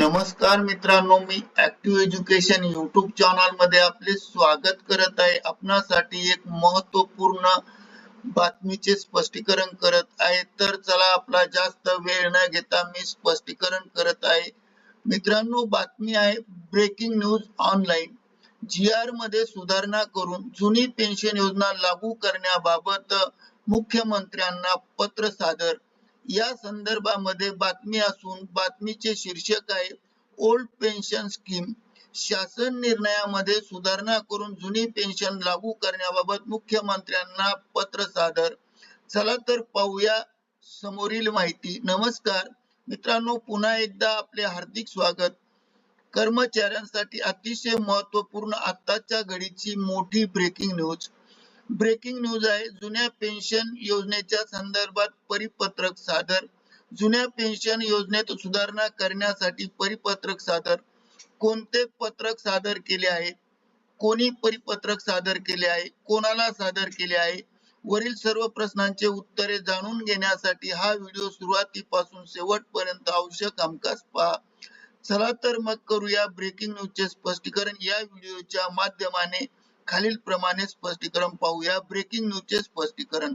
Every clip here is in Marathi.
नमस्कार मित्रांनो मी ऍक्टिव्ह एज्युकेशन युट्यूब चॅनलमध्ये आपले स्वागत करत आहे. आपणासाठी एक महत्त्वपूर्ण बातमीचे स्पष्टीकरण करत आहे. तर चला आपला जास्त वेळ न घेता मी स्पष्टीकरण करत आहे. मित्रांनो बातमी आहे ब्रेकिंग न्यूज ऑनलाईन जी आरमध्ये सुधारणा करून जुनी पेन्शन योजना लागू करण्याबाबत मुख्यमंत्र्यांना पत्र सादर. या संदर्भामध्ये बातमी असून बातमीचे शीर्षक आहे ओल्ड पेन्शन स्कीम. शासन निर्णयामध्ये सुधारणा करून जुनी पेन्शन लागू करण्याबाबत मुख्यमंत्र्यांना पत्र सादर. चला तर पाहूया समोरील माहिती. नमस्कार. मित्रांनो पुन्हा एकदा आपले हार्दिक स्वागत. कर्मचाऱ्यांसाठी अतिशय महत्त्वपूर्ण आताच्या घडीची मोठी ब्रेकिंग न्यूज. ब्रेकिंग न्यूज आहे. जुन्या पेन्शन योजनेच्या संदर्भात परिपत्रक सादर. जुन्या पेन्शन योजनेत सुधारणा करण्यासाठी परिपत्रक सादर. कोणते पत्रक सादर केले आहे कोणी परिपत्रक सादर केले आहे? कोणाला सादर केले आहे? वरील सर्व प्रश्नांचे उत्तरे जाणून घेण्यासाठी हा व्हिडिओ सुरुवातीपासून शेवटपर्यंत आवश्यक हमखास पहा. चला तर मग करूया ब्रेकिंग न्यूजचे स्पष्टीकरण या व्हिडिओच्या माध्यमाने. खालील प्रमाणे स्पष्टीकरण पाहूया. ब्रेकिंग न्यूजचे स्पष्टीकरण.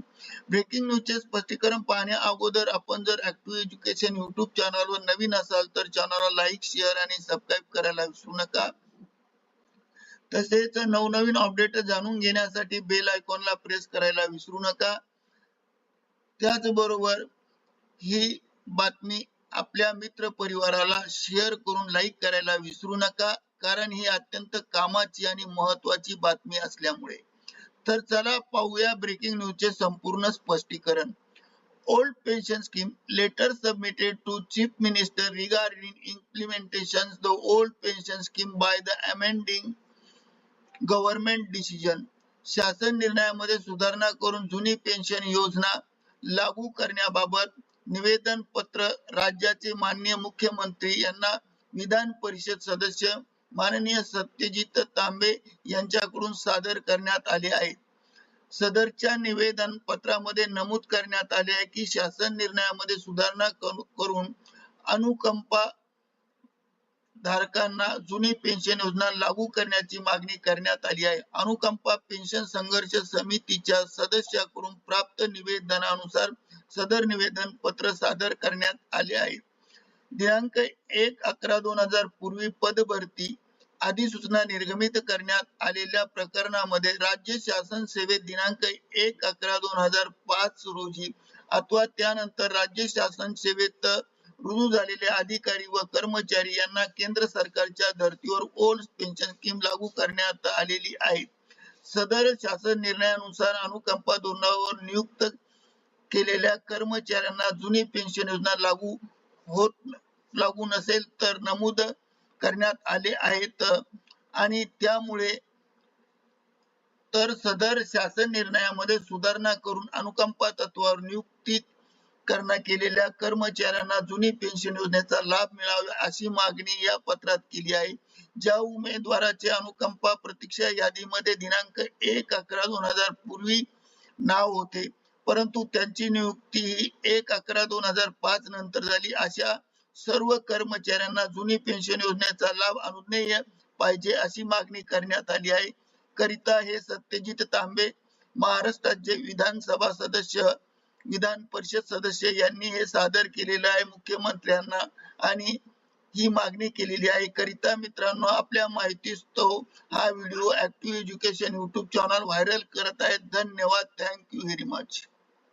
ब्रेकिंग न्यूजचे स्पष्टीकरण पाहण्या अगोदर आपण जर ऍक्टिव्ह एज्युकेशन युट्यूब चॅनलवर नवीन असाल तर चॅनलला लाईक शेअर आणि सबस्क्राईब करायला विसरू नका. तसेच नवनवीन अपडेट जाणून घेण्यासाठी बेल आयकॉनला प्रेस करायला विसरू नका. त्याचबरोबर ही बातमी आपल्या मित्र परिवाराला शेअर करून लाईक करायला विसरू नका. कारण ही अत्यंत कामाची आणि महत्वाची बातमी असल्यामुळे. तर चला पाहूया ब्रेकिंग न्यूजचे संपूर्ण स्पष्टीकरण. Old pension scheme letter submitted to chief minister regarding implementation the old pension scheme by the amending government decision शासन निर्णयामध्ये सुधारणा करून जुनी पेन्शन योजना लागू करण्याबाबत निवेदन पत्र राज्याचे माननीय मुख्यमंत्री यांना विधान परिषद सदस्य माननीय सत्यजित तांबे यांच्याकडून सादर करण्यात आले आहे. सदरच्या निवेदन पत्रामध्ये नमूद करण्यात आले आहे की शासन निर्णयामध्ये सुधारणा करून अनुकंपा धारकांना जुनी पेन्शन योजना लागू करण्याची मागणी करण्यात आली आहे. अनुकंपा पेन्शन संघर्ष समितीच्या सदस्याकडून प्राप्त निवेदनानुसार सदर निवेदन पत्र सादर करण्यात आले आहे. दिनांक एक अकरा दोन हजार पूर्वी पदभरती अधिसूचना निर्गमित करण्यात आलेल्या प्रकरणामध्ये राज्य शासन सेवेत दिनांक एक अकरा दोन हजार पाच रोजी अथवा त्यानंतर राज्य शासन सेवेत रुजू झालेले अधिकारी व कर्मचारी यांना केंद्र सरकारच्या धर्तीवर ओल्ड पेन्शन स्कीम लागू करण्यात आलेली आहे. सदर शासन निर्णयानुसार अनुकंपा धोरणावर नियुक्त केलेल्या कर्मचाऱ्यांना जुनी पेन्शन योजना लागू होत लागू नसेल तर नमूद करण्यात आले आहेत. आणि त्यामुळे तर सदर शासन निर्णयामध्ये सुधारणा करून अनुकंपा तत्वावर नियुक्ती करण्यात केलेल्या कर्मचाऱ्यांना जुनी पेन्शन योजनेचा लाभ मिळावा अशी मागणी या पत्रात केली आहे. ज्या उमेदवाराचे अनुकंपा प्रतीक्षा यादीमध्ये दिनांक एक अकरा दोन हजार पूर्वी नाव होते. परंतु त्यांची नियुक्ती ही एक अकरा दोन हजार पाच नंतर झाली. अशा सर्व कर्मचाऱ्यांना जुनी पेन्शन योजनेचा लाभ अनुज्ञेय पाहिजे अशी मागणी करण्यात आली आहे. करिता हे सत्यजित तांबे महाराष्ट्राचे विधानसभा सदस्य विधान परिषद सदस्य यांनी हे सादर केलेलं आहे मुख्यमंत्र्यांना आणि ही मागणी केलेली आहे. करिता मित्रांनो आपल्या माहितीस्तव हा video active education YouTube channel viral करत आहेत. धन्यवाद. Thank you very much